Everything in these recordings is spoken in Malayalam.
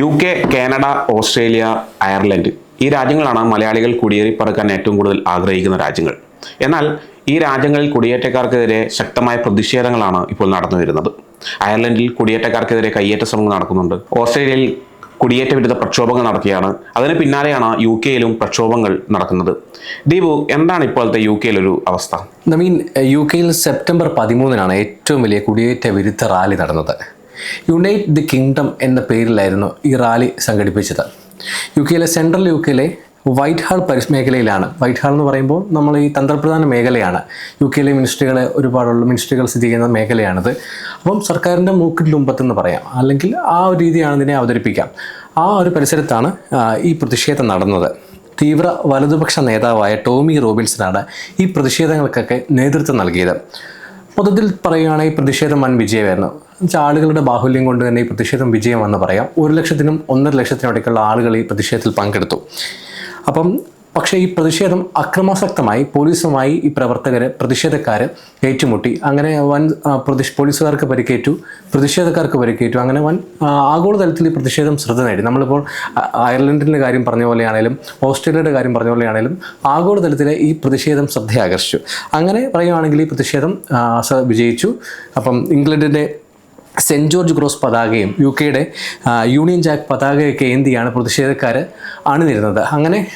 U K Canada Australia Ireland ഈ രാജ്യങ്ങളാണ് മലയാളികൾ കുടിയേറി പറക്കാൻ ഏറ്റവും കൂടുതൽ ആഗ്രഹിക്കുന്ന രാജ്യങ്ങൾ. എന്നാൽ ഈ രാജ്യങ്ങളിൽ കുടിയേറ്റക്കാർക്കെതിരെ ശക്തമായ പ്രതിഷേധങ്ങളാണ് ഇപ്പോൾ നടന്നു വരുന്നത്. അയർലൻഡിൽ കുടിയേറ്റക്കാർക്കെതിരെ കയ്യേറ്റ ശ്രമങ്ങൾ നടക്കുന്നുണ്ട്. ഓസ്ട്രേലിയയിൽ കുടിയേറ്റ വിരുദ്ധ പ്രക്ഷോഭങ്ങൾ നടക്കുകയാണ്. അതിന് പിന്നാലെയാണ് യു കെയിലും പ്രക്ഷോഭങ്ങൾ നടക്കുന്നത്. ദീപു എന്താണ് ഇപ്പോഴത്തെ യു കെയിലൊരു അവസ്ഥ? നവീൻ യു കെയിൽ സെപ്റ്റംബർ പതിമൂന്നിനാണ് ഏറ്റവും വലിയ കുടിയേറ്റ വിരുദ്ധ റാലി നടന്നത്. യുണൈറ്റ് ദി കിങ്ഡം എന്ന പേരിലായിരുന്നു ഈ റാലി സംഘടിപ്പിച്ചത്. യു കെയിലെ സെൻട്രൽ യു കെയിലെ വൈറ്റ് ഹാൾ പരിസ് മേഖലയിലാണ് വൈറ്റ് ഹാൾ എന്ന് പറയുമ്പോൾ നമ്മൾ ഈ തന്ത്രപ്രധാന മേഖലയാണ്. യു കെയിലെ മിനിസ്ട്രികൾ ഒരുപാടുള്ള മിനിസ്ട്രികൾ സ്ഥിതി ചെയ്യുന്ന മേഖലയാണിത്. അപ്പം സർക്കാരിന്റെ മൂക്കിന്റെ മുമ്പത്തെന്ന് പറയാം. അല്ലെങ്കിൽ ആ ഒരു രീതിയാണ് ഇതിനെ അവതരിപ്പിക്കാം. ആ ഒരു പരിസരത്താണ് ഈ പ്രതിഷേധം നടന്നത്. തീവ്ര വലതുപക്ഷ നേതാവായ ടോമി റോബിൻസനാണ് ഈ പ്രതിഷേധങ്ങൾക്കൊക്കെ നേതൃത്വം നൽകിയത്. മൊത്തത്തിൽ പറയുകയാണെങ്കിൽ പ്രതിഷേധം വൻ വിജയമായിരുന്നു. എന്നുവെച്ചാൽ ആളുകളുടെ ബാഹുല്യം കൊണ്ട് തന്നെ ഈ പ്രതിഷേധം വിജയമെന്ന് പറയാം. ഒരു ലക്ഷത്തിനും ഒന്നര ലക്ഷത്തിനും ഇടയ്ക്കുള്ള ആളുകൾ ഈ പ്രതിഷേധത്തിൽ പങ്കെടുത്തു. അപ്പം പക്ഷേ ഈ പ്രതിഷേധം അക്രമാസക്തമായി പോലീസുമായി ഈ പ്രവർത്തകർ പ്രതിഷേധക്കാർ ഏറ്റുമുട്ടി. അങ്ങനെ വൻ പ്രതിഷ് പ്രതി- പോലീസുകാർക്ക് പരിക്കേറ്റു പ്രതിഷേധക്കാർക്ക് പരിക്കേറ്റു. അങ്ങനെ വൻ ആഗോളതലത്തിൽ ഈ പ്രതിഷേധം ശ്രദ്ധ നേടി. നമ്മളിപ്പോൾ അയർലൻഡിന്റെ കാര്യം പറഞ്ഞ പോലെയാണേലും ഓസ്ട്രേലിയയുടെ കാര്യം പറഞ്ഞ പോലെയാണേലും ആഗോളതലത്തിലെ ഈ പ്രതിഷേധം ശ്രദ്ധയാകർഷിച്ചു. അങ്ങനെ പറയുകയാണെങ്കിൽ ഈ പ്രതിഷേധം വിജയിച്ചു. അപ്പം ഇംഗ്ലണ്ടിന്റെ സെന്റ് ജോർജ് ക്രോസ് പതാകയും യു കെയുടെ യൂണിയൻ ജാക്ക് പതാകയൊക്കെ ഏന്തിയാണ് പ്രതിഷേധക്കാർ അണിനിരുന്നത്. അങ്ങനെ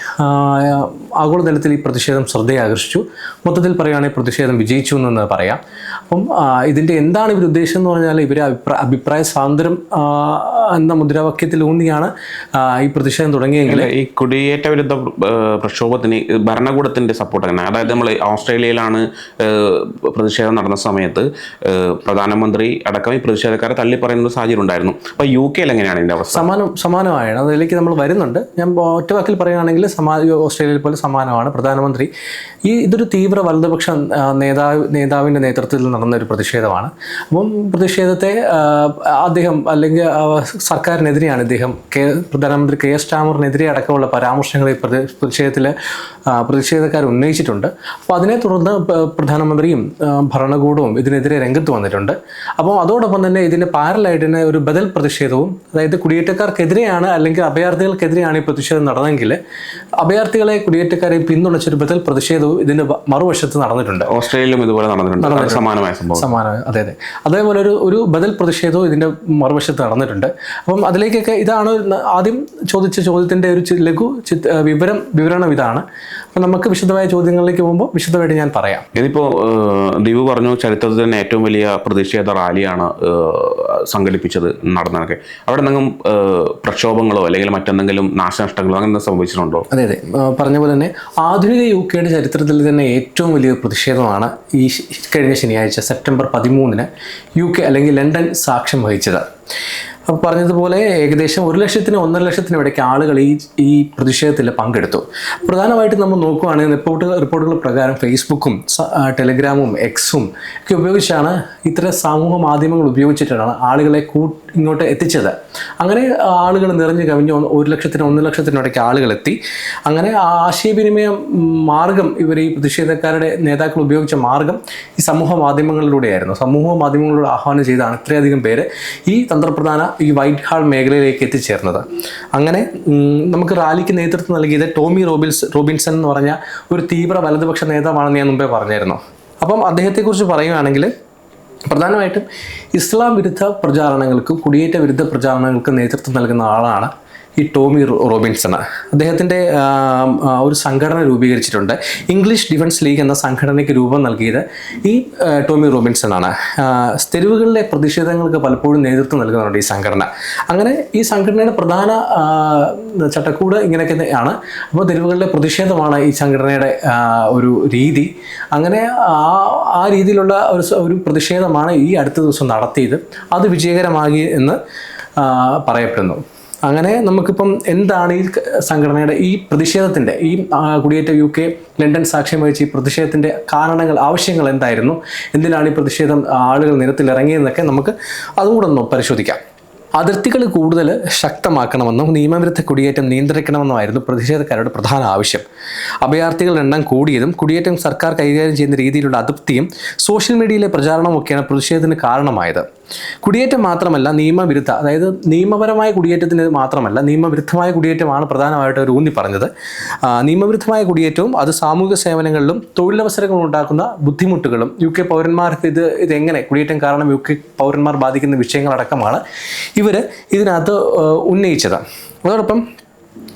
ആഗോളതലത്തിൽ ഈ പ്രതിഷേധം ശ്രദ്ധയാകർഷിച്ചു. മൊത്തത്തിൽ പറയുകയാണെങ്കിൽ പ്രതിഷേധം വിജയിച്ചു എന്ന് പറയാം. അപ്പം ഇതിന്റെ എന്താണ് ഇവർ ഉദ്ദേശം എന്ന് പറഞ്ഞാൽ ഇവർ അഭിപ്രായ അഭിപ്രായ സ്വാതന്ത്ര്യം എന്ന മുദ്രാവാക്യത്തിൽ ഊന്നിയാണ് ഈ പ്രതിഷേധം തുടങ്ങിയെങ്കിൽ ഈ കുടിയേറ്റ വിരുദ്ധ പ്രക്ഷോഭത്തിന് ഭരണകൂടത്തിന്റെ സപ്പോർട്ട് തന്നെ. അതായത് നമ്മൾ ഓസ്ട്രേലിയയിലാണ് പ്രതിഷേധം നടന്ന സമയത്ത് പ്രധാനമന്ത്രി അടക്കം ഈ പ്രതിഷേധക്കാരെ തള്ളി പറയുന്ന ഒരു സാഹചര്യം ഉണ്ടായിരുന്നു. അപ്പൊ യു കെയിൽ എങ്ങനെയാണ് ഇതിന്റെ അവസ്ഥ? സമാനം സമാനമായാണ്. അതിലേക്ക് നമ്മൾ വരുന്നുണ്ട്. ഞാൻ ഒറ്റ വാക്കിൽ പറയുകയാണെങ്കിൽ സമാ ഓസ്ട്രേലിയയിൽ പോലെ സമാനമാണ്. പ്രധാനമന്ത്രി ഈ ഇതൊരു തീവ്ര വലതുപക്ഷ നേതാവ് നേതാവിന്റെ നേതൃത്വത്തിൽ നടന്ന ഒരു പ്രതിഷേധമാണ്. അപ്പം പ്രതിഷേധത്തെ അദ്ദേഹം അല്ലെങ്കിൽ സർക്കാരിനെതിരെയാണ് ഇദ്ദേഹം കെ പ്രധാനമന്ത്രി കെ എസ് ടാമറിനെതിരെ അടക്കമുള്ള പരാമർശങ്ങൾ ഈ പ്രതി പ്രതിഷേധത്തിൽ പ്രതിഷേധക്കാർ ഉന്നയിച്ചിട്ടുണ്ട്. അപ്പോൾ അതിനെ തുടർന്ന് പ്രധാനമന്ത്രിയും ഭരണകൂടവും ഇതിനെതിരെ രംഗത്ത് വന്നിട്ടുണ്ട്. അപ്പോൾ അതോടൊപ്പം തന്നെ ഇതിന്റെ പാരലായിട്ട് തന്നെ ഒരു ബദൽ പ്രതിഷേധവും അതായത് കുടിയേറ്റക്കാർക്കെതിരെയാണ് അല്ലെങ്കിൽ അഭയാർത്ഥികൾക്കെതിരെയാണ് ഈ പ്രതിഷേധം നടന്നെങ്കിൽ അഭയാർത്ഥികളെ കുടിയേറ്റക്കാരെ പിന്തുണച്ചൊരു ബദൽ പ്രതിഷേധവും ഇതിന്റെ മറുവശത്ത് നടന്നിട്ടുണ്ട്. ഓസ്ട്രേലിയയിലും ഇതുപോലെ നടന്നിട്ടുണ്ട്. സമാനമായ സംഭവം. സമാനം അതെ അതെ. അതേപോലെ ഒരു ഒരു ബദൽ പ്രതിഷേധവും ഇതിന്റെ മറുവശത്ത് നടന്നിട്ടുണ്ട്. അപ്പം അതിലേക്കൊക്കെ ഇതാണ് ആദ്യം ചോദിച്ച ചോദ്യത്തിന്റെ ഒരു ലഘു വിവരം വിവരണം ഇതാണ്. അപ്പം നമുക്ക് വിശദമായ ചോദ്യങ്ങളിലേക്ക് പോകുമ്പോൾ വിശദമായിട്ട് ഞാൻ പറയാം. ഇതിപ്പോ ദിവ് പറഞ്ഞു ചരിത്രത്തിൽ തന്നെ ഏറ്റവും വലിയ പ്രതിഷേധ റാലിയാണ് സംഘടിപ്പിച്ചത് നടന്നതൊക്കെ. അവിടെ എന്തെങ്കിലും പ്രക്ഷോഭങ്ങളോ അല്ലെങ്കിൽ മറ്റെന്തെങ്കിലും നാശനഷ്ടങ്ങളോ അങ്ങനെ സംഭവിച്ചിട്ടുണ്ടോ? അതെ അതെ. പറഞ്ഞ പോലെ തന്നെ ആധുനിക യു കെയുടെ ചരിത്രത്തിൽ തന്നെ ഏറ്റവും വലിയ പ്രതിഷേധമാണ് ഈ കഴിഞ്ഞ ശനിയാഴ്ച സെപ്റ്റംബർ പതിമൂന്നിന് യു കെ അല്ലെങ്കിൽ ലണ്ടൻ സാക്ഷ്യം വഹിച്ചത്. അപ്പോൾ പറഞ്ഞതുപോലെ ഏകദേശം ഒരു ലക്ഷത്തിന് ഒന്നര ലക്ഷത്തിനും ഇടയ്ക്ക് ആളുകൾ ഈ ഈ പ്രതിഷേധത്തിൽ പങ്കെടുത്തു. പ്രധാനമായിട്ടും നമ്മൾ നോക്കുകയാണെങ്കിൽ റിപ്പോർട്ട് റിപ്പോർട്ടുകൾ പ്രകാരം ഫേസ്ബുക്കും ടെലിഗ്രാമും എക്സും ഒക്കെ ഉപയോഗിച്ചാണ് ഇത്തരം സമൂഹ മാധ്യമങ്ങൾ ഉപയോഗിച്ചിട്ടാണ് ആളുകളെ കൂ ഇങ്ങോട്ട് എത്തിച്ചത്. അങ്ങനെ ആളുകൾ നിറഞ്ഞു കവിഞ്ഞ് ഒരു ലക്ഷത്തിന് ഒന്ന് ലക്ഷത്തിനും ഇടയ്ക്ക് ആളുകൾ എത്തി അങ്ങനെ ആ ആശയവിനിമയ മാർഗം ഇവർ ഈ പ്രതിഷേധക്കാരുടെ നേതാക്കൾ ഉപയോഗിച്ച മാർഗം ഈ സമൂഹ മാധ്യമങ്ങളിലൂടെയായിരുന്നു. സമൂഹ മാധ്യമങ്ങളിലൂടെ ആഹ്വാനം ചെയ്താണ് ഇത്രയധികം പേര് ഈ തന്ത്രപ്രധാന ഈ വൈറ്റ് ഹാൾ മേഖലയിലേക്ക് എത്തിച്ചേർന്നത്. അങ്ങനെ നമുക്ക് റാലിക്ക് നേതൃത്വം നൽകിയത് ടോമി റോബിൻസ് റോബിൻസൺ എന്ന് പറഞ്ഞ ഒരു തീവ്ര വലതുപക്ഷ നേതാവാണെന്ന് ഞാൻ മുമ്പേ പറഞ്ഞായിരുന്നു. അപ്പം അദ്ദേഹത്തെക്കുറിച്ച് പറയുകയാണെങ്കിൽ പ്രധാനമായിട്ടും ഇസ്ലാം വിരുദ്ധ പ്രചാരണങ്ങൾക്കും കുടിയേറ്റ വിരുദ്ധ പ്രചാരണങ്ങൾക്കും നേതൃത്വം നൽകുന്ന ആളാണ് ഈ ടോമി റോബിൻസൺ അദ്ദേഹത്തിന്റെ ഒരു സംഘടന രൂപീകരിച്ചിട്ടുണ്ട്. ഇംഗ്ലീഷ് ഡിഫൻസ് ലീഗ് എന്ന സംഘടനയ്ക്ക് രൂപം നൽകിയത് ഈ ടോമി റോബിൻസൺ ആണ് തെരുവുകളിലെ പ്രതിഷേധങ്ങൾക്ക് പലപ്പോഴും നേതൃത്വം നൽകുന്നുണ്ട് ഈ സംഘടന. അങ്ങനെ ഈ സംഘടനയുടെ പ്രധാന ചട്ടക്കൂട് ഇങ്ങനെയൊക്കെ ആണ്. അപ്പോൾ തെരുവുകളിലെ പ്രതിഷേധമാണ് ഈ സംഘടനയുടെ ഒരു രീതി. അങ്ങനെ ആ ആ രീതിയിലുള്ള ഒരു ഒരു പ്രതിഷേധമാണ് ഈ അടുത്ത ദിവസം നടത്തിയത്. അത് വിജയകരമാകി എന്ന് പറയപ്പെടുന്നു. അങ്ങനെ നമുക്കിപ്പം എന്താണ് ഈ സംഘടനയുടെ ഈ പ്രതിഷേധത്തിന്റെ ഈ കുടിയേറ്റ യു കെ ലണ്ടൻ സാക്ഷ്യം വഹിച്ച ഈ പ്രതിഷേധത്തിന്റെ കാരണങ്ങൾ ആവശ്യങ്ങൾ എന്തായിരുന്നു? എന്തിനാണ് ഈ പ്രതിഷേധം ആളുകൾ നിരത്തിലിറങ്ങിയതെന്നൊക്കെ നമുക്ക് അതുകൂടെ ഒന്ന് പരിശോധിക്കാം. അതിർത്തികൾ കൂടുതൽ ശക്തമാക്കണമെന്നും നിയമവിരുദ്ധ കുടിയേറ്റം നിയന്ത്രിക്കണമെന്നുമായിരുന്നു പ്രതിഷേധക്കാരുടെ പ്രധാന ആവശ്യം. അഭയാർത്ഥികളുടെ എണ്ണം കൂടിയതും കുടിയേറ്റം സർക്കാർ കൈകാര്യം ചെയ്യുന്ന രീതിയിലുള്ള അതൃപ്തിയും സോഷ്യൽ മീഡിയയിലെ പ്രചാരണമൊക്കെയാണ് പ്രതിഷേധത്തിന് കാരണമായത്. കുടിയേറ്റം മാത്രമല്ല നിയമവിരുദ്ധ അതായത് നിയമപരമായ കുടിയേറ്റത്തിന് മാത്രമല്ല നിയമവിരുദ്ധമായ കുടിയേറ്റമാണ് പ്രധാനമായിട്ട് അവർ ഊന്നി പറഞ്ഞത് നിയമവിരുദ്ധമായ കുടിയേറ്റവും അത് സാമൂഹിക സേവനങ്ങളിലും തൊഴിലവസരങ്ങൾ ഉണ്ടാക്കുന്ന ബുദ്ധിമുട്ടുകളും യു കെ പൗരന്മാർക്ക് ഇത് ഇതെങ്ങനെ കുടിയേറ്റം കാരണം യു കെ പൗരന്മാർ ബാധിക്കുന്ന വിഷയങ്ങളടക്കമാണ് ഇവർ ഇതിനകത്ത് ഉന്നയിച്ചത്. അതോടൊപ്പം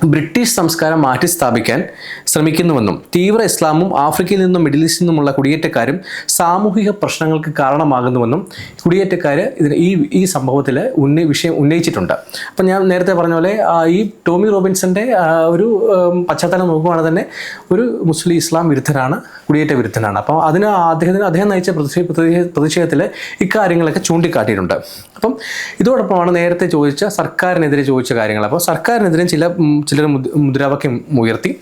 ബ്രിട്ടീഷ് സംസ്കാരം മാറ്റി സ്ഥാപിക്കാൻ ശ്രമിക്കുന്നുവെന്നും തീവ്ര ഇസ്ലാമും ആഫ്രിക്കയിൽ നിന്നും മിഡിൽ ഈസ്റ്റിൽ നിന്നുമുള്ള കുടിയേറ്റക്കാരും സാമൂഹിക പ്രശ്നങ്ങൾക്ക് കാരണമാകുന്നുവെന്നും കുടിയേറ്റക്കാർ ഇതിന് ഈ ഈ സംഭവത്തിൽ ഉന്നയി വിഷയം ഉന്നയിച്ചിട്ടുണ്ട്. അപ്പം ഞാൻ നേരത്തെ പറഞ്ഞ പോലെ ഈ ടോമി റോബിൻസന്റെ ഒരു പശ്ചാത്തലം നോക്കുകയാണെങ്കിൽ തന്നെ ഒരു മുസ്ലിം ഇസ്ലാം വിരുദ്ധനാണ് കുടിയേറ്റ വിരുദ്ധനാണ്. അപ്പം അതിന് അദ്ദേഹത്തിന് അദ്ദേഹം നയിച്ച പ്രതിഷേ പ്രതിഷേ- പ്രതിഷേധത്തിൽ ഇക്കാര്യങ്ങളൊക്കെ ചൂണ്ടിക്കാട്ടിയിട്ടുണ്ട്. അപ്പം ഇതോടൊപ്പമാണ് നേരത്തെ ചോദിച്ച സർക്കാരിനെതിരെ ചോദിച്ച കാര്യങ്ങൾ. അപ്പോൾ സർക്കാരിനെതിരെ ചില ചിലർ മുദ്ര- മുദ്രാവാക്യം ഉയർത്തി.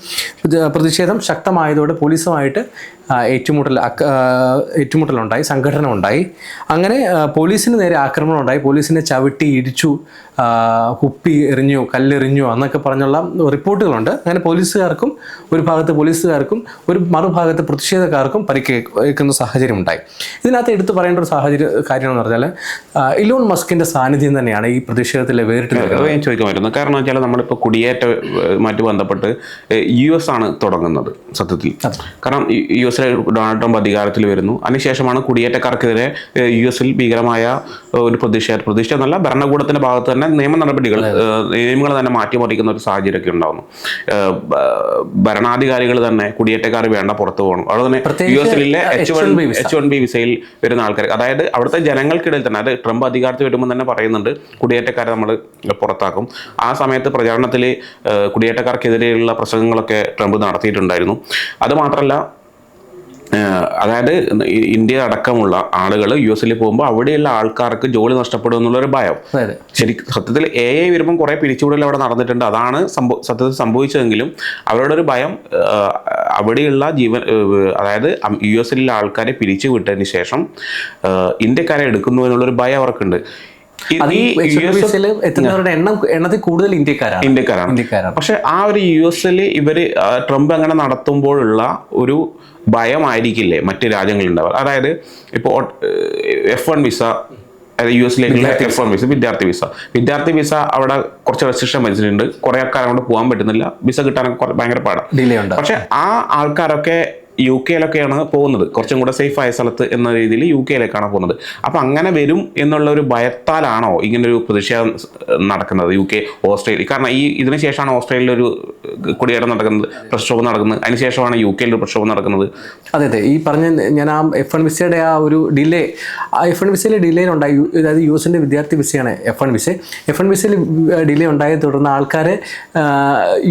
പ്രതിഷേധം ശക്തമായതോടെ പോലീസുമായിട്ട് ഏറ്റുമുട്ടൽ ഏറ്റുമുട്ടലുണ്ടായി സംഘടന ഉണ്ടായി അങ്ങനെ പോലീസിന് നേരെ ആക്രമണം ഉണ്ടായി പോലീസിനെ ചവിട്ടി ഇടിച്ചു കുപ്പി എറിഞ്ഞു കല്ലെറിഞ്ഞു എന്നൊക്കെ പറഞ്ഞുള്ള റിപ്പോർട്ടുകളുണ്ട്. അങ്ങനെ പോലീസുകാർക്കും ഒരു ഭാഗത്ത് പോലീസുകാർക്കും ഒരു മറുഭാഗത്ത് പ്രതിഷേധക്കാർക്കും പരിക്കേൽക്കുന്ന സാഹചര്യം ഉണ്ടായി ഇതിനകത്ത് എടുത്തു പറയേണ്ട ഒരു സാഹചര്യ കാര്യം എന്ന് പറഞ്ഞാൽ ഇലോൺ മസ്കിന്റെ സാന്നിധ്യം തന്നെയാണ് ഈ പ്രതിഷേധത്തിലെ വേറിട്ട് ഞാൻ ചോദിക്കാൻ പറ്റുന്നത് കാരണം വെച്ചാൽ നമ്മളിപ്പോൾ കുടിയേറ്റമായിട്ട് ബന്ധപ്പെട്ട് യു എസ് ആണ് തുടങ്ങുന്നത് സത്യത്തിൽ. കാരണം യു എസിലെ ഡൊണാൾഡ് ട്രംപ് അധികാരത്തിൽ വരുന്നു. അതിനുശേഷമാണ് കുടിയേറ്റക്കാർക്കെതിരെ യു എസിൽ ഭീകരമായ ഒരു പ്രതിഷേധ പ്രതിഷേധം എന്നല്ല ഭരണകൂടത്തിന്റെ ഭാഗത്ത് തന്നെ നിയമ നടപടികൾ നിയമങ്ങൾ തന്നെ മാറ്റിമറിക്കുന്ന ഒരു സാഹചര്യമൊക്കെ ഉണ്ടാകുന്നു ഭരണാധികാരികൾ തന്നെ കുടിയേറ്റക്കാർ വേണ്ട പുറത്തു പോകണം. അവിടെ തന്നെ യു എസിലെ H one H1B H one B വിസയിൽ വരുന്ന ആൾക്കാർ അതായത് അവിടുത്തെ ജനങ്ങൾക്കിടയിൽ തന്നെ അത് ട്രംപ് അധികാരത്തിൽ വരുമ്പോൾ തന്നെ പറയുന്നുണ്ട് കുടിയേറ്റക്കാരെ നമ്മൾ പുറത്താക്കും. ആ സമയത്ത് പ്രചാരണത്തിൽ കുടിയേറ്റക്കാർക്കെതിരെയുള്ള പ്രസംഗങ്ങളൊക്കെ ട്രംപ് നടത്തിയിട്ടുണ്ടായിരുന്നു. അത് മാത്രമല്ല ഏഹ് അതായത് ഇന്ത്യ അടക്കമുള്ള ആളുകൾ യു എസിൽ പോകുമ്പോൾ അവിടെയുള്ള ആൾക്കാർക്ക് ജോലി നഷ്ടപ്പെടും എന്നുള്ളൊരു ഭയം. ശരി സത്യത്തിൽ എ ഐ വരുമ്പം കുറേ പിരിച്ചുവിടൽ അവിടെ നടന്നിട്ടുണ്ട്. അതാണ് സംഭവ സത്യത്തിൽ സംഭവിച്ചതെങ്കിലും അവരുടെ ഒരു ഭയം അവിടെയുള്ള ജീവൻ അതായത് യു എസിലുള്ള ആൾക്കാരെ പിരിച്ചു വിട്ടതിന് ശേഷം ഇന്ത്യക്കാരെ എടുക്കുന്നു എന്നുള്ളൊരു ഭയം അവർക്കുണ്ട്. അത് ഈ എത്തുന്നവരുടെ എണ്ണം എണ്ണത്തിൽ കൂടുതൽ ഇന്ത്യക്കാരാണ്. ഇന്ത്യക്കാരാണ്. ഇന്ത്യക്കാരാണ്. പക്ഷെ ആ ഒരു യു എസിൽ ഇവർ ട്രംപ് അങ്ങനെ നടത്തുമ്പോഴുള്ള ഒരു ഭയമായിരിക്കില്ലേ മറ്റ് രാജ്യങ്ങളുണ്ടാവുക അതായത് ഇപ്പോൾ എഫ് വൺ വിസ യു എസിലേക്കുള്ള എഫ് വൺ വിസ വിദ്യാർത്ഥി വിസ വിദ്യാർത്ഥി വിസ അവിടെ കുറച്ച് റെസ്ട്രിക്ഷൻ വെച്ചിട്ടുണ്ട്. കുറെ ആൾക്കാരെ കൊണ്ട് പോകാൻ പറ്റുന്നില്ല. വിസ കിട്ടാനൊക്കെ ഭയങ്കര പാടാണ് പക്ഷെ ആ ആൾക്കാരൊക്കെ യു കെയിലൊക്കെയാണ് പോകുന്നത്. കുറച്ചും കൂടെ സേഫ് ആയ സ്ഥലത്ത് എന്ന രീതിയിൽ യു കെയിലേക്കാണ് പോകുന്നത്. അപ്പം അങ്ങനെ വരും എന്നുള്ള ഒരു ഭയത്താലാണോ ഇങ്ങനൊരു പ്രതിഷേധം നടക്കുന്നത്? U K Australia. കാരണം ഈ ഇതിന് ശേഷമാണ് ഓസ്ട്രേലിയയിൽ ഒരു കുടിയേറ്റം നടക്കുന്നത് പ്രക്ഷോഭം നടക്കുന്നത്. അതിനുശേഷമാണ് യു കെയിൽ ഒരു പ്രക്ഷോഭം നടക്കുന്നത്. അതെ അതെ. ഈ പറഞ്ഞ ഞാൻ ആ എഫ് എൺ വിസയുടെ ആ ഒരു ഡിലേ ആ എഫ് എൺ വിസയിൽ ഡിലേ ഉണ്ടായി അതായത് യു എസിന്റെ വിദ്യാർത്ഥി വിസയാണ് F one visa. F one വിസയിൽ ഡിലേ ഉണ്ടായത് തുടർന്ന് ആൾക്കാരെ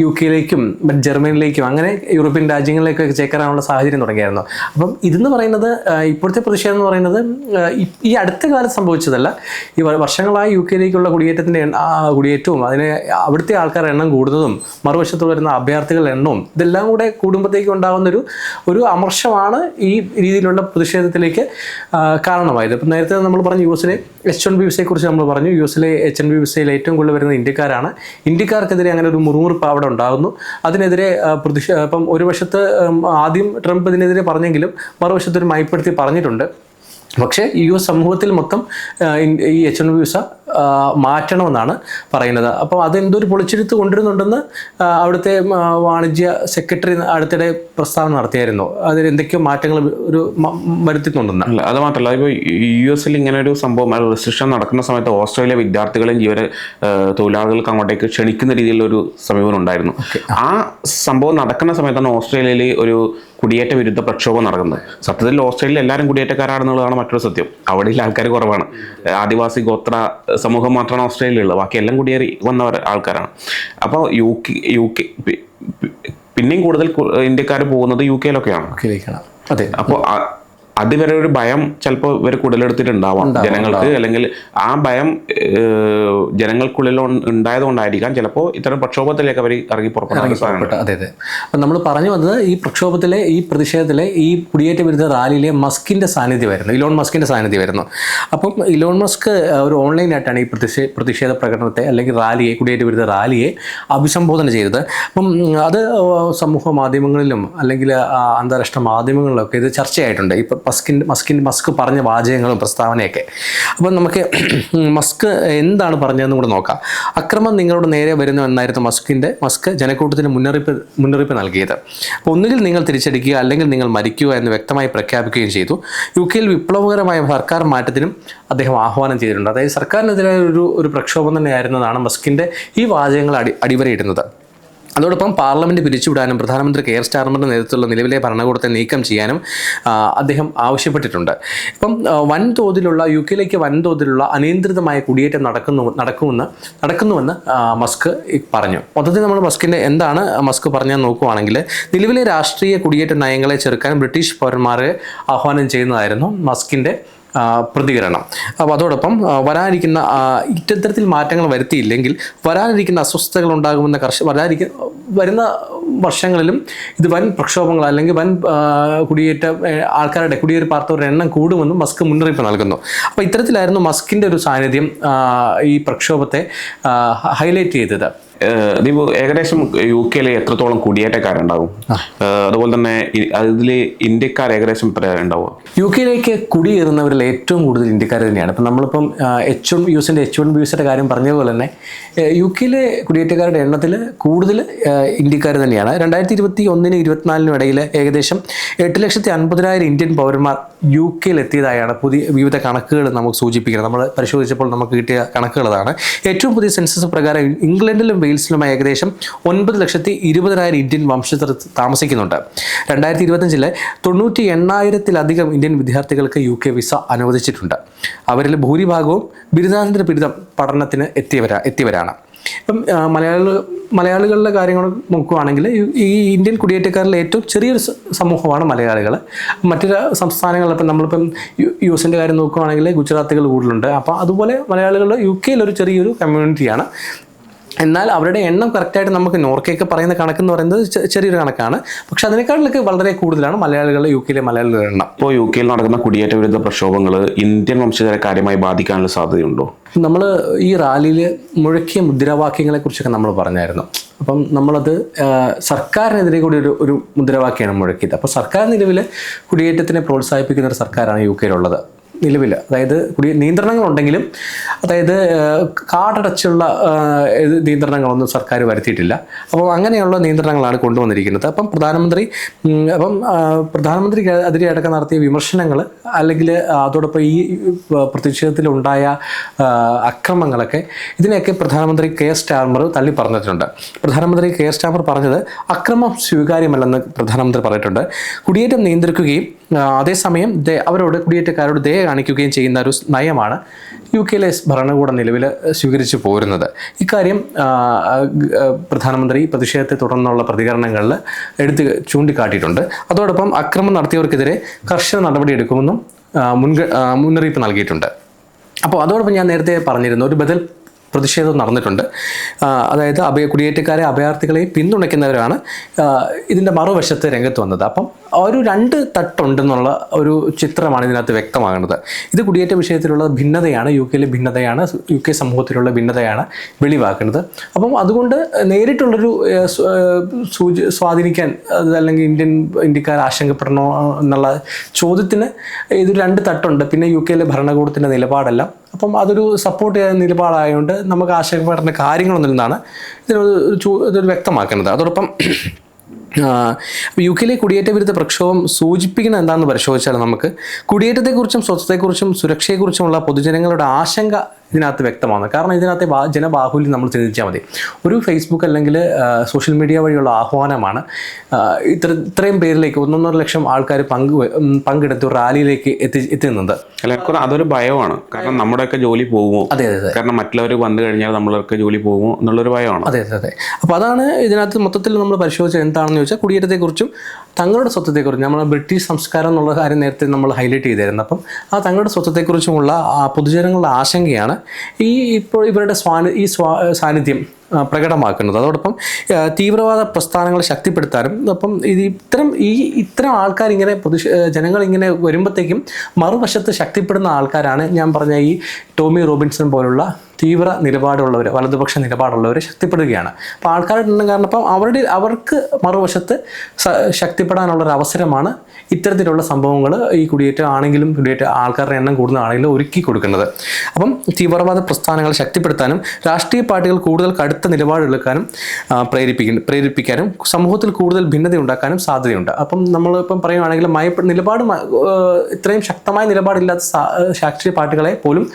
യു കെയിലേക്കും ജർമ്മനിയിലേക്കും അങ്ങനെ യൂറോപ്യൻ രാജ്യങ്ങളിലേക്കൊക്കെ ചേക്കേറാനുള്ള സാഹചര്യം തുടങ്ങിയായിരുന്നു. അപ്പം ഇതെന്ന് പറയുന്നത് ഇപ്പോഴത്തെ പ്രതിഷേധം എന്ന് പറയുന്നത് ഈ- അടുത്ത കാലത്ത് സംഭവിച്ചതല്ല. ഈ വർഷങ്ങളായി യു കെയിലേക്കുള്ള കുടിയേറ്റത്തിന്റെ കുടിയേറ്റവും അതിന് അവിടുത്തെ ആൾക്കാരുടെ എണ്ണം കൂടുന്നതും മറുവശത്ത് വരുന്ന അഭയാർത്ഥികളുടെ എണ്ണവും ഇതെല്ലാം കൂടെ കൂടുമ്പോഴത്തേക്ക് ഉണ്ടാകുന്നൊരു ഒരു അമർഷമാണ് ഈ രീതിയിലുള്ള പ്രതിഷേധത്തിലേക്ക് കാരണമായത്. ഇപ്പം നേരത്തെ നമ്മൾ പറഞ്ഞു യു എസിലെ എച്ച് വൺ ബി വിസയെക്കുറിച്ച് നമ്മൾ പറഞ്ഞു. യു എസിലെ എച്ച് എൻ ബി വിസയിൽ ഏറ്റവും കൂടുതൽ വരുന്ന ഇന്ത്യക്കാരാണ്. ഇന്ത്യക്കാർക്കെതിരെ അങ്ങനെ ഒരു മുറുമുറുപ്പ് അവിടെ ഉണ്ടാകുന്നു. അതിനെതിരെ പ്രതിഷേധ പ്രതിഷേ ഇപ്പം ഒരു വശത്ത് ആദ്യം ട്രംപ് ഇതിനെതിരെ പറഞ്ഞെങ്കിലും മറുവശത്ത് ഒരു മയപ്പെടുത്തി പറഞ്ഞിട്ടുണ്ട്. പക്ഷേ യു എസ് സമൂഹത്തിൽ മൊത്തം ഈ എച്ച് എൻ വിസ മാറ്റണമെന്നാണ് പറയുന്നത്. അപ്പോൾ അതെന്തൊരു പൊളിച്ചെടുത്ത് കൊണ്ടുവരുന്നുണ്ടെന്ന് അവിടുത്തെ വാണിജ്യ സെക്രട്ടറി അടുത്തിടെ പ്രസ്താവന നടത്തിയായിരുന്നു. അതിൽ എന്തൊക്കെയോ മാറ്റങ്ങൾ ഒരു വരുത്തിക്കൊണ്ടെന്ന് വരുത്തുന്നുണ്ടെന്ന് അല്ല അത് മാത്രമല്ല ഇപ്പോൾ യു എസിൽ ഇങ്ങനെ ഒരു സംഭവം റെസ്ട്രിക്ഷൻ നടക്കുന്ന സമയത്ത് ഓസ്ട്രേലിയ വിദ്യാർത്ഥികളെയും ജീവന തൊഴിലാളികൾക്ക് അങ്ങോട്ടേക്ക് ക്ഷണിക്കുന്ന രീതിയിലുള്ള ഒരു സമീപനം ഉണ്ടായിരുന്നു. ആ സംഭവം നടക്കുന്ന സമയത്താണ് ഓസ്ട്രേലിയയിൽ ഒരു കുടിയേറ്റ വിരുദ്ധ പ്രക്ഷോഭം നടക്കുന്നത്. സത്യത്തിൽ ഓസ്ട്രേലിയയിൽ എല്ലാവരും കുടിയേറ്റക്കാരാണെന്നുള്ളതാണ് മറ്റൊരു സത്യം. അവിടെയുള്ള ആൾക്കാർ കുറവാണ്. ആദിവാസി ഗോത്ര സമൂഹം മാത്രമാണ് ഓസ്ട്രേലിയയിലുള്ളത്. ബാക്കി എല്ലാം കുടിയേറി വന്നവർ ആൾക്കാരാണ്. അപ്പോൾ യു കെ യു കെ പിന്നെയും കൂടുതൽ ഇന്ത്യക്കാർ പോകുന്നത് യു കെയിലൊക്കെയാണ്. അതെ. അപ്പോൾ അതുവരെ ഒരു ഭയം ചിലപ്പോൾ ഇവർ കുടലെടുത്തിട്ടുണ്ടാവാം ജനങ്ങൾക്ക് അല്ലെങ്കിൽ ആ ഭയം ജനങ്ങൾക്കുള്ളിൽ ഉണ്ടായത് ഉണ്ടായതുകൊണ്ടായിരിക്കാം ചിലപ്പോൾ ഇത്തരം പ്രക്ഷോഭത്തിലേക്ക് അവർ ഇറങ്ങി പുറപ്പെടാൻ അതെ അതെ. അപ്പം നമ്മൾ പറഞ്ഞു വന്നത് ഈ പ്രക്ഷോഭത്തിലെ ഈ പ്രതിഷേധത്തിലെ ഈ കുടിയേറ്റ വിരുദ്ധ റാലിയിലെ മസ്കിന്റെ സാന്നിധ്യമായിരുന്നു ഇലോൺ മസ്കിന്റെ സാന്നിധ്യമായിരുന്നു അപ്പം ഇലോൺ മസ്ക് ഒരു ഓൺലൈനായിട്ടാണ് ഈ പ്രതിഷേ പ്രതിഷേധ പ്രകടനത്തെ അല്ലെങ്കിൽ റാലിയെ കുടിയേറ്റ വിരുദ്ധ റാലിയെ അഭിസംബോധന ചെയ്തത്. അപ്പം അത് സമൂഹ മാധ്യമങ്ങളിലും അല്ലെങ്കിൽ അന്താരാഷ്ട്ര മാധ്യമങ്ങളിലൊക്കെ ഇത് ചർച്ചയായിട്ടുണ്ട്. ഇപ്പം മസ്കിന്റെ മസ്കിൻ മസ്ക് പറഞ്ഞ വാചകങ്ങളും പ്രസ്താവനയൊക്കെ. അപ്പം നമുക്ക് മസ്ക് എന്താണ് പറഞ്ഞതെന്ന് കൂടെ നോക്കാം. അക്രമം നിങ്ങളുടെ നേരെ വരുന്നു എന്നായിരുന്നു മസ്കിന്റെ മസ്ക് ജനക്കൂട്ടത്തിന് മുന്നറിയിപ്പ് മുന്നറിയിപ്പ് നൽകിയത്. അപ്പോൾ ഒന്നുകിൽ നിങ്ങൾ തിരിച്ചടിക്കുക അല്ലെങ്കിൽ നിങ്ങൾ മരിക്കുക എന്ന് വ്യക്തമായി പ്രഖ്യാപിക്കുകയും ചെയ്തു. യു കെയിൽ വിപ്ലവകരമായ സർക്കാർ മാറ്റത്തിനും അദ്ദേഹം ആഹ്വാനം ചെയ്തിട്ടുണ്ട്. അതായത് സർക്കാരിനെതിരായ ഒരു ഒരു പ്രക്ഷോഭം തന്നെയായിരുന്നതാണ് മസ്കിന്റെ ഈ വാചകങ്ങൾ അടി അടിവരയിടുന്നത്. അതോടൊപ്പം പാർലമെന്റ് പിരിച്ചുവിടാനും പ്രധാനമന്ത്രി കെയർ സ്റ്റാർമറിന്റെ നേതൃത്വത്തിലുള്ള നിലവിലെ ഭരണകൂടത്തെ നീക്കം ചെയ്യാനും അദ്ദേഹം ആവശ്യപ്പെട്ടിട്ടുണ്ട്. ഇപ്പം വൻതോതിലുള്ള യു കെയിലേക്ക് വൻതോതിലുള്ള അനിയന്ത്രിതമായ കുടിയേറ്റം നടക്കുന്നു നടക്കുമെന്ന് നടക്കുന്നുവെന്ന് മസ്ക് പറഞ്ഞു. മൊത്തത്തിൽ നമ്മൾ മസ്കിന്റെ എന്താണ് മസ്ക് പറഞ്ഞാൽ നോക്കുവാണെങ്കിൽ നിലവിലെ രാഷ്ട്രീയ കുടിയേറ്റ നയങ്ങളെ ചെറുക്കാൻ ബ്രിട്ടീഷ് പൗരന്മാരെ ആഹ്വാനം ചെയ്യുന്നതായിരുന്നു മസ്കിന്റെ ആ, പ്രതികരണം. അപ്പോൾ അതോടൊപ്പം വരാനിരിക്കുന്ന ഇത്തരത്തിൽ മാറ്റങ്ങൾ വരുത്തിയില്ലെങ്കിൽ വരാനിരിക്കുന്ന അസ്വസ്ഥതകൾ ഉണ്ടാകുമെന്ന കർഷ വരാനിരിക്കുന്ന വരുന്ന വർഷങ്ങളിലും ഇത് വൻ പ്രക്ഷോഭങ്ങൾ അല്ലെങ്കിൽ വൻ കുടിയേറ്റ ആൾക്കാരുടെ കുടിയേറി പാർത്തവരുടെ എണ്ണം കൂടുമെന്നും മസ്ക് മുന്നറിയിപ്പ് നൽകുന്നു. അപ്പോൾ ഇത്തരത്തിലായിരുന്നു മസ്കിന്റെ ഒരു സാന്നിധ്യം ഈ പ്രക്ഷോഭത്തെ ഹൈലൈറ്റ് ചെയ്തത്. ദീപു ഏകദേശം യു കെയിൽ എത്രത്തോളം കുടിയേറ്റക്കാരുണ്ടാവും അതുപോലെ തന്നെ അതിൽ ഇന്ത്യക്കാർ ഏകദേശം എത്ര ഉണ്ടാവുക യു കെയിലേക്ക് കുടിയേറുന്നവരിൽ ഏറ്റവും കൂടുതൽ ഇന്ത്യക്കാർ തന്നെയാണ്. ഇപ്പം നമ്മളിപ്പം എച്ച് വൺ യൂസിന്റെ എച്ച് വൺ ബ്യൂസിന്റെ കാര്യം പറഞ്ഞതുപോലെ തന്നെ യു കെയിലെ കുടിയേറ്റക്കാരുടെ എണ്ണത്തിൽ കൂടുതൽ ഇന്ത്യക്കാർ തന്നെയാണ്. രണ്ടായിരത്തി ഇരുപത്തി ഒന്നിനും ഇരുപത്തിനാലിനും ഇടയിൽ ഏകദേശം എട്ട് ലക്ഷത്തി അൻപതിനായിരം ഇന്ത്യൻ പൗരന്മാർ യു കെയിൽ എത്തിയതായാണ് പുതിയ വിവിധ കണക്കുകൾ നമുക്ക് സൂചിപ്പിക്കുന്നത്. നമ്മൾ പരിശോധിച്ചപ്പോൾ നമുക്ക് കിട്ടിയ കണക്കുകൾ അതാണ് ഏറ്റവും പുതിയ സെൻസസ് പ്രകാരം ഇംഗ്ലണ്ടിലും വെയിൽസിലുമായി ഏകദേശം ഒൻപത് ലക്ഷത്തി ഇരുപതിനായിരം ഇന്ത്യൻ വംശജർ താമസിക്കുന്നുണ്ട്. രണ്ടായിരത്തി ഇരുപത്തഞ്ചിലെ തൊണ്ണൂറ്റി എണ്ണായിരത്തിലധികം ഇന്ത്യൻ വിദ്യാർത്ഥികൾക്ക് യു കെ വിസ അനുവദിച്ചിട്ടുണ്ട്. അവരിൽ ഭൂരിഭാഗവും ബിരുദാനന്തര ബിരുദം പഠനത്തിന് എത്തിയവരാ എത്തിയവരാണ്. ഇപ്പം മലയാളികൾ മലയാള മലയാളികളുടെ കാര്യങ്ങൾ നോക്കുകയാണെങ്കിൽ ഈ- ഇന്ത്യൻ കുടിയേറ്റക്കാരിൽ ഏറ്റവും ചെറിയൊരു സമൂഹമാണ് മലയാളികൾ. മറ്റു സംസ്ഥാനങ്ങളിൽ ഇപ്പം നമ്മളിപ്പം യു എസിന്റെ കാര്യം നോക്കുകയാണെങ്കിൽ ഗുജറാത്തികൾ കൂടുതലുണ്ട്. അപ്പോൾ അതുപോലെ മലയാളികളുടെ യു കെയിൽ ഒരു ചെറിയൊരു കമ്മ്യൂണിറ്റിയാണ് എന്നാൽ അവരുടെ എണ്ണം കറക്റ്റായിട്ട് നമുക്ക് നോർക്കയൊക്കെ പറയുന്ന കണക്ക് എന്ന് പറയുന്നത് ചെറിയൊരു കണക്കാണ്. പക്ഷെ അതിനേക്കാളിലൊക്കെ വളരെ കൂടുതലാണ് മലയാളികൾ യു കെയിലെ മലയാളികളുടെ എണ്ണം. ഇപ്പോൾ യു കെയിൽ നടക്കുന്ന കുടിയേറ്റ വിരുദ്ധ പ്രക്ഷോഭങ്ങൾ ഇന്ത്യൻ വംശജരെ കാര്യമായി ബാധിക്കാനുള്ള സാധ്യതയുണ്ടോ? നമ്മൾ ഈ റാലിയിൽ മുഴക്കിയ മുദ്രാവാക്യങ്ങളെ കുറിച്ചൊക്കെ നമ്മൾ പറഞ്ഞായിരുന്നു. അപ്പം നമ്മളത് സർക്കാരിനെതിരെ കൂടി ഒരു ഒരു മുദ്രാവാക്യമാണ് മുഴക്കിയത്. അപ്പോൾ സർക്കാർ നിലവിൽ കുടിയേറ്റത്തിനെ പ്രോത്സാഹിപ്പിക്കുന്ന ഒരു സർക്കാരാണ് യു കെയിലുള്ളത്. നിലവിൽ. അതായത് കുടി നിയന്ത്രണങ്ങളുണ്ടെങ്കിലും അതായത് കാടടച്ചുള്ള നിയന്ത്രണങ്ങളൊന്നും സർക്കാർ വരുത്തിയിട്ടില്ല. അപ്പോൾ അങ്ങനെയുള്ള നിയന്ത്രണങ്ങളാണ് കൊണ്ടുവന്നിരിക്കുന്നത്. അപ്പം പ്രധാനമന്ത്രി അപ്പം പ്രധാനമന്ത്രി അതിരെയടക്കം നടത്തിയ വിമർശനങ്ങൾ അല്ലെങ്കിൽ അതോടൊപ്പം ഈ പ്രതിഷേധത്തിലുണ്ടായ അക്രമങ്ങളൊക്കെ ഇതിനെയൊക്കെ പ്രധാനമന്ത്രി കെ. സ്റ്റാമർ തള്ളി പറഞ്ഞിട്ടുണ്ട്. പ്രധാനമന്ത്രി കെ. സ്റ്റാമർ പറഞ്ഞത് അക്രമം സ്വീകാര്യമല്ലെന്ന് പ്രധാനമന്ത്രി പറഞ്ഞിട്ടുണ്ട്. കുടിയേറ്റം നിയന്ത്രിക്കുകയും അതേസമയം അവരോട് കുടിയേറ്റക്കാരോട് ദയ കാണിക്കുകയും ചെയ്യുന്ന ഒരു നയമാണ് യു കെയിലെ ഭരണകൂടം നിലവിൽ സ്വീകരിച്ചു പോരുന്നത്. ഇക്കാര്യം പ്രധാനമന്ത്രി പ്രതിഷേധത്തെ തുടർന്നുള്ള പ്രതികരണങ്ങളിൽ എടുത്ത് ചൂണ്ടിക്കാട്ടിയിട്ടുണ്ട്. അതോടൊപ്പം അക്രമം നടത്തിയവർക്കെതിരെ കർശന നടപടിയെടുക്കുമെന്നും ആ, മുന്നറിയിപ്പ് നൽകിയിട്ടുണ്ട്. അപ്പോൾ അതോടൊപ്പം ഞാൻ നേരത്തെ പറഞ്ഞിരുന്നു ഒരു ബദൽ പ്രതിഷേധം നടന്നിട്ടുണ്ട്. അതായത് അഭയ കുടിയേറ്റക്കാരെ അഭയാർത്ഥികളെ പിന്തുണയ്ക്കുന്നവരാണ് ഇതിന്റെ മറുവശത്ത് രംഗത്ത് വന്നത്. അപ്പം ഒരു രണ്ട് തട്ടുണ്ടെന്നുള്ള ഒരു ചിത്രമാണ് ഇതിനകത്ത് വ്യക്തമാകുന്നത്. ഇത് കുടിയേറ്റ വിഷയത്തിലുള്ള ഭിന്നതയാണ് യു കെയിലെ ഭിന്നതയാണ് യു കെ സമൂഹത്തിലുള്ള ഭിന്നതയാണ് വെളിവാക്കുന്നത്. അപ്പം അതുകൊണ്ട് നേരിട്ടുള്ളൊരു സൂചി സ്വാധീനിക്കാൻ അതല്ലെങ്കിൽ ഇന്ത്യൻ ഇന്ത്യക്കാർ ആശങ്കപ്പെടണോ എന്നുള്ള ചോദ്യത്തിന് ഇത് രണ്ട് തട്ടുണ്ട്. പിന്നെ യു കെയിലെ ഭരണകൂടത്തിന്റെ നിലപാടെല്ലാം അപ്പം അതൊരു സപ്പോർട്ട് ചെയ്യുന്ന നിലപാടായതുകൊണ്ട് നമുക്ക് ആശയപ്പെടുന്ന കാര്യങ്ങളൊന്നും എന്നാണ് ഇതിനൊരു ഇതൊരു വ്യക്തമാക്കുന്നത്. അതോടൊപ്പം യു കെയിലെ കുടിയേറ്റ വിരുദ്ധ പ്രക്ഷോഭം സൂചിപ്പിക്കുന്നത് എന്താണെന്ന് പരിശോധിച്ചാൽ നമുക്ക് കുടിയേറ്റത്തെക്കുറിച്ചും സ്വത്വത്തെക്കുറിച്ചും സുരക്ഷയെക്കുറിച്ചുമുള്ള പൊതുജനങ്ങളുടെ ആശങ്ക ഇതിനകത്ത് വ്യക്തമാണ്. കാരണം ഇതിനകത്തെ ജനബാഹുല്യം നമ്മൾ ചിന്തിച്ചാൽ മതി. ഒരു ഫേസ്ബുക്ക് അല്ലെങ്കിൽ സോഷ്യൽ മീഡിയ വഴിയുള്ള ആഹ്വാനമാണ് ഇത്ര ഇത്രയും പേരിലേക്ക് ഒന്നൊന്നര ലക്ഷം ആൾക്കാർ പങ്ക് പങ്കെടുത്ത് റാലിയിലേക്ക് എത്തി എത്തുന്നത് എല്ലാവർക്കും അതൊരു ഭയമാണ്. കാരണം നമ്മുടെയൊക്കെ ജോലി പോകുമോ? അതെ അതെ അതെ. കാരണം മറ്റുള്ളവർ വന്നു കഴിഞ്ഞാൽ നമ്മളൊക്കെ ജോലി പോകുമോ എന്നുള്ളൊരു ഭയമാണ്. അതെ അതെ അതെ. അപ്പോൾ അതാണ് ഇതിനകത്ത് മൊത്തത്തിൽ നമ്മൾ പരിശോധിച്ചത് എന്താണെന്ന് ചോദിച്ചാൽ കുടിയേറ്റത്തെക്കുറിച്ചും തങ്ങളുടെ സ്വത്വത്തെക്കുറിച്ച് നമ്മൾ ബ്രിട്ടീഷ് സംസ്കാരം എന്നുള്ള കാര്യം നേരത്തെ നമ്മൾ ഹൈലൈറ്റ് ചെയ്തിരുന്നു. അപ്പം ആ തങ്ങളുടെ സ്വത്വത്തെക്കുറിച്ചുമുള്ള പൊതുജനങ്ങളുടെ ആശങ്കയാണ് ഈ ഇപ്പോൾ ഇവരുടെ സ്വാനി ഈ സ്വാ സാന്നിധ്യം പ്രകടമാക്കുന്നത്. അതോടൊപ്പം തീവ്രവാദ പ്രസ്ഥാനങ്ങളെ ശക്തിപ്പെടുത്താനും അപ്പം ഇത് ഇത്തരം ഈ ഇത്തരം ആൾക്കാർ ഇങ്ങനെ പൊതു ജനങ്ങൾ ഇങ്ങനെ വരുമ്പോഴത്തേക്കും മറുവശത്ത് ശക്തിപ്പെടുന്ന ആൾക്കാരാണ് ഞാൻ പറഞ്ഞ ഈ ടോമി റോബിൻസൺ പോലുള്ള തീവ്ര നിലപാടുള്ളവർ വലതുപക്ഷ നിലപാടുള്ളവർ ശക്തിപ്പെടുകയാണ്. അപ്പോൾ ആൾക്കാരുടെ കാരണം അപ്പം അവരുടെ അവർക്ക് മറുവശത്ത് ശക്തിപ്പെടാനുള്ള ഒരു അവസരമാണ് ഇത്തരത്തിലുള്ള സംഭവങ്ങൾ ഈ കുടിയേറ്റം ആണെങ്കിലും കുടിയേറ്റ ആൾക്കാരുടെ എണ്ണം കൂടുന്നതാണെങ്കിലും ഒരുക്കി കൊടുക്കുന്നത്. അപ്പം തീവ്രവാദ പ്രസ്ഥാനങ്ങൾ ശക്തിപ്പെടുത്താനും രാഷ്ട്രീയ പാർട്ടികൾ കൂടുതൽ കടുത്ത നിലപാടെടുക്കാനും പ്രേരിപ്പിക്കും പ്രേരിപ്പിക്കാനും സമൂഹത്തിൽ കൂടുതൽ ഭിന്നത ഉണ്ടാക്കാനും സാധ്യതയുണ്ട്. അപ്പം നമ്മളിപ്പം പറയുകയാണെങ്കിൽ മയപ്പെ നിലപാട് ഇത്രയും ശക്തമായ നിലപാടില്ലാത്ത രാഷ്ട്രീയ പാർട്ടികളെ പോലും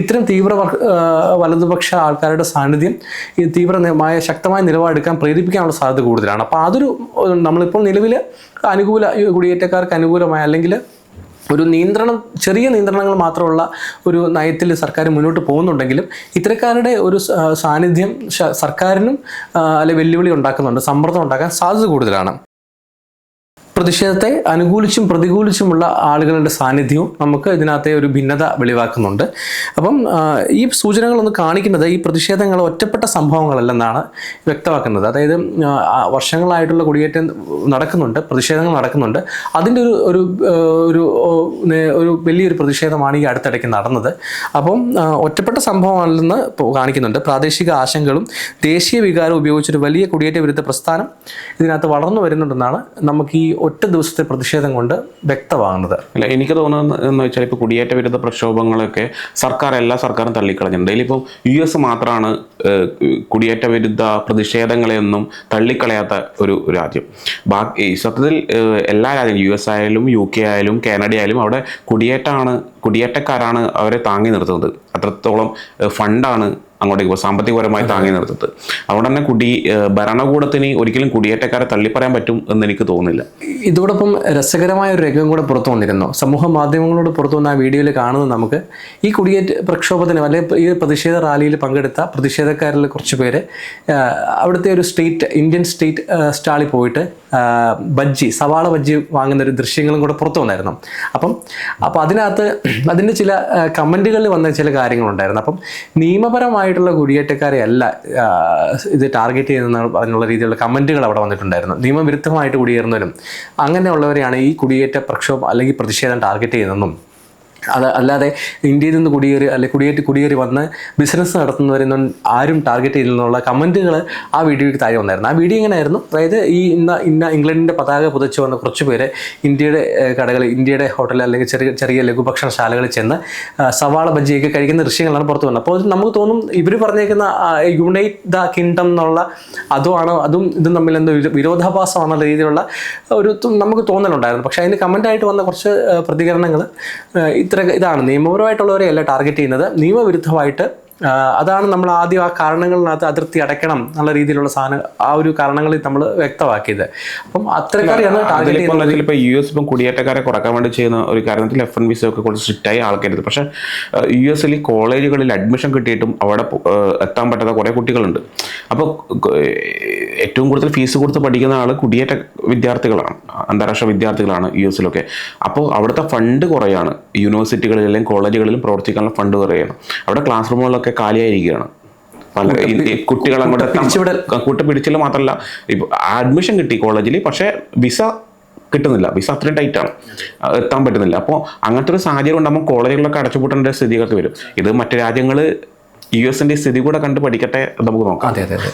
ഇത്തരം തീവ്ര വലതുപക്ഷ ആൾക്കാരുടെ സാന്നിധ്യം ഈ തീവ്രമായ ശക്തമായ നിലപാടെടുക്കാൻ പ്രേരിപ്പിക്കാനുള്ള സാധ്യത കൂടുതലാണ്. അപ്പോൾ അതൊരു നമ്മളിപ്പോൾ നിലവിൽ അനുകൂല കുടിയേറ്റക്കാർക്ക് അനുകൂലമായ അല്ലെങ്കിൽ ഒരു നിയന്ത്രണം ചെറിയ നിയന്ത്രണങ്ങൾ മാത്രമുള്ള ഒരു നയത്തിൽ സർക്കാർ മുന്നോട്ട് പോകുന്നുണ്ടെങ്കിലും ഇത്തരക്കാരുടെ ഒരു സാന്നിധ്യം സർക്കാരിനും അല്ലെ വെല്ലുവിളി ഉണ്ടാക്കുന്നുണ്ട് സമ്മർദ്ദം ഉണ്ടാക്കാൻ സാധ്യത കൂടുതലാണ്. പ്രതിഷേധത്തെ അനുകൂലിച്ചും പ്രതികൂലിച്ചുമുള്ള ആളുകളുടെ സാന്നിധ്യവും നമുക്ക് ഇതിനകത്തെ ഒരു ഭിന്നത വെളിവാക്കുന്നുണ്ട്. അപ്പം ഈ സൂചനകളൊന്ന് കാണിക്കുന്നത് ഈ പ്രതിഷേധങ്ങൾ ഒറ്റപ്പെട്ട സംഭവങ്ങളല്ലെന്നാണ് വ്യക്തമാക്കുന്നത്. അതായത് വർഷങ്ങളായിട്ടുള്ള കുടിയേറ്റം നടക്കുന്നുണ്ട് പ്രതിഷേധങ്ങൾ നടക്കുന്നുണ്ട്. അതിന്റെ ഒരു ഒരു ഒരു ഒരു വലിയൊരു പ്രതിഷേധമാണ് ഈ അടുത്തിടയ്ക്ക് നടന്നത്. അപ്പം ഒറ്റപ്പെട്ട സംഭവമല്ലെന്ന് കാണിക്കുന്നുണ്ട്. പ്രാദേശിക ആശങ്കകളും ദേശീയ വികാരം ഉപയോഗിച്ചൊരു വലിയ കുടിയേറ്റ വിരുദ്ധ പ്രസ്ഥാനം ഇതിനകത്ത് വളർന്നു വരുന്നുണ്ടെന്നാണ് നമുക്ക് ഈ ഒറ്റ ദിവസത്തെ പ്രതിഷേധം കൊണ്ട് വ്യക്തമാകുന്നത്. അല്ല എനിക്ക് തോന്നുന്നത് എന്ന് വെച്ചാൽ ഇപ്പോൾ കുടിയേറ്റ വിരുദ്ധ പ്രക്ഷോഭങ്ങളൊക്കെ സർക്കാർ എല്ലാ സർക്കാരും തള്ളിക്കളഞ്ഞിട്ടുണ്ട്. ഇതിലിപ്പോൾ യു എസ് മാത്രമാണ് കുടിയേറ്റ വിരുദ്ധ പ്രതിഷേധങ്ങളെയൊന്നും തള്ളിക്കളയാത്ത ഒരു രാജ്യം. ബാക്കി സത്യത്തിൽ എല്ലാ രാജ്യങ്ങളും യു എസ് ആയാലും യു കെ ആയാലും കാനഡ ആയാലും അവിടെ കുടിയേറ്റാണ് കുടിയേറ്റക്കാരാണ് അവരെ താങ്ങി നിർത്തുന്നത്. അത്രത്തോളം ഫണ്ടാണ് അങ്ങോട്ടേക്ക് പോകും. സാമ്പത്തികപരമായി താങ്ങി നിർത്തത് അതുകൊണ്ട് തന്നെ കുടി ഭരണകൂടത്തിന് ഒരിക്കലും കുടിയേറ്റക്കാരെ തള്ളിപ്പറയാൻ പറ്റും എന്ന് എനിക്ക് തോന്നുന്നില്ല. ഇതോടൊപ്പം രസകരമായ ഒരു രംഗം കൂടെ പുറത്തു വന്നിരുന്നു. സമൂഹ മാധ്യമങ്ങളോട് പുറത്തു വന്ന ആ വീഡിയോയിൽ കാണുന്നത് നമുക്ക് ഈ കുടിയേറ്റ പ്രക്ഷോഭത്തിന് അല്ലെങ്കിൽ ഈ പ്രതിഷേധ റാലിയിൽ പങ്കെടുത്ത പ്രതിഷേധക്കാരിൽ കുറച്ച് പേര് അവിടുത്തെ ഒരു സ്റ്റേറ്റ് ഇന്ത്യൻ സ്റ്റേറ്റ് സ്റ്റാളിൽ പോയിട്ട് ബജ്ജി സവാള ബജ്ജി വാങ്ങുന്ന ഒരു ദൃശ്യങ്ങളും കൂടെ പുറത്തു വന്നായിരുന്നു. അപ്പം അപ്പം അതിനകത്ത് അതിന്റെ ചില കമന്റുകളിൽ വന്ന ചില കാര്യങ്ങളുണ്ടായിരുന്നു. അപ്പം നിയമപരമായിട്ടുള്ള കുടിയേറ്റക്കാരെ അല്ല ഇത് ടാർഗറ്റ് ചെയ്യുന്ന അതിനുള്ള രീതിയിലുള്ള കമന്റുകൾ അവിടെ വന്നിട്ടുണ്ടായിരുന്നു. നിയമവിരുദ്ധമായിട്ട് കുടിയേറുന്നവരും അങ്ങനെയുള്ളവരെയാണ് ഈ കുടിയേറ്റ പ്രക്ഷോഭം അല്ലെങ്കിൽ പ്രതിഷേധം ടാർഗറ്റ് ചെയ്യുന്നതെന്നും അത് അല്ലാതെ ഇന്ത്യയിൽ നിന്ന് കുടിയേറി അല്ലെങ്കിൽ കുടിയേറ്റ് കുടിയേറി വന്ന് ബിസിനസ് നടത്തുന്നവരൊന്നും ആരും ടാർഗറ്റ് ചെയ്തില്ലെന്നുള്ള കമന്റുകൾ ആ വീഡിയോയ്ക്ക് താഴെ വന്നായിരുന്നു. ആ വീഡിയോ എങ്ങനെയായിരുന്നു? അതായത് ഈ ഇന്ന ഇന്ന ഇംഗ്ലണ്ടിന്റെ പതാക പുതച്ച് വന്ന കുറച്ച് പേര് ഇന്ത്യയുടെ കടകൾ ഇന്ത്യയുടെ ഹോട്ടൽ അല്ലെങ്കിൽ ചെറിയ ചെറിയ ലഘുഭക്ഷണശാലകളിൽ ചെന്ന് സവാള ബജ്ജിയൊക്കെ കഴിക്കുന്ന ദൃശ്യങ്ങളാണ് പുറത്തു വന്നത്. അപ്പോൾ നമുക്ക് തോന്നും ഇവർ പറഞ്ഞേക്കുന്ന യുണൈറ്റ് ദ കിങ്ഡം എന്നുള്ള അതുമാണോ അതും ഇതും തമ്മിൽ എന്തോ വിരോ- വിരോധാഭാസമാണെന്ന രീതിയിലുള്ള ഒരു നമുക്ക് തോന്നലുണ്ടായിരുന്നു. പക്ഷേ അതിന് കമന്റായിട്ട് വന്ന കുറച്ച് പ്രതികരണങ്ങൾ ഇത്ര ഇതാണ്. നിയമപരമായിട്ടുള്ളവരെ അല്ല ടാർഗറ്റ് ചെയ്യുന്നത്. നിയമവിരുദ്ധമായിട്ട് അതാണ് നമ്മൾ ആദ്യം ആ കാരണങ്ങളിനകത്ത് അതിർത്തി അടയ്ക്കണം എന്നുള്ള രീതിയിലുള്ള സാധനം ആ ഒരു കാരണങ്ങളിൽ നമ്മൾ വ്യക്തമാക്കിയത്. അപ്പം അത്രക്കാരെയാണ് ടാർഗറ്റ് യു എസ് ഇപ്പം കുടിയേറ്റക്കാരെ കുറയ്ക്കാൻ വേണ്ടി ചെയ്യുന്ന ഒരു കാര്യത്തിൽ എഫ് എൻ ബി സി ഒക്കെ കുറച്ച് സ്ട്രിക്റ്റ് ആയി ആൾക്കാരുത് പക്ഷേ യു എസിൽ കോളേജുകളിൽ അഡ്മിഷൻ കിട്ടിയിട്ടും അവിടെ എത്താൻ പറ്റാത്ത കുറേ കുട്ടികളുണ്ട്. അപ്പോൾ ഏറ്റവും കൂടുതൽ ഫീസ് കൊടുത്ത് പഠിക്കുന്ന ആൾ കുടിയേറ്റ വിദ്യാർത്ഥികളാണ്. അന്താരാഷ്ട്ര വിദ്യാർത്ഥികളാണ് യു എസിലൊക്കെ. അപ്പോൾ അവിടുത്തെ ഫണ്ട് കുറയാണ്. യൂണിവേഴ്സിറ്റികളിലും കോളേജുകളിലും പ്രവർത്തിക്കാനുള്ള ഫണ്ട് കുറയാണ്. അവിടെ ക്ലാസ് റൂമുകളൊക്കെ കാലിയായിരിക്കുകയാണ്. പല കുട്ടികൾ അങ്ങോട്ട് പിടിച്ചിവിടെ. കൂട്ട പിടിച്ചിൽ മാത്രമല്ല ഇപ്പോൾ അഡ്മിഷൻ കിട്ടി കോളേജിൽ പക്ഷേ വിസ കിട്ടുന്നില്ല. വിസ അത്രയും ടൈറ്റാണ് എത്താൻ പറ്റുന്നില്ല. അപ്പോൾ അങ്ങനത്തെ ഒരു സാഹചര്യം ഉണ്ടാകുമ്പോൾ കോളേജുകളൊക്കെ അടച്ചുപൂട്ടേണ്ട സ്ഥിതികൾക്ക് വരും. ഇത് മറ്റു രാജ്യങ്ങൾ യു എസിന്റെ സ്ഥിതി കൂടെ കണ്ട് പഠിക്കട്ടെ നമുക്ക് നോക്കാം. അതെ അതെ അതെ.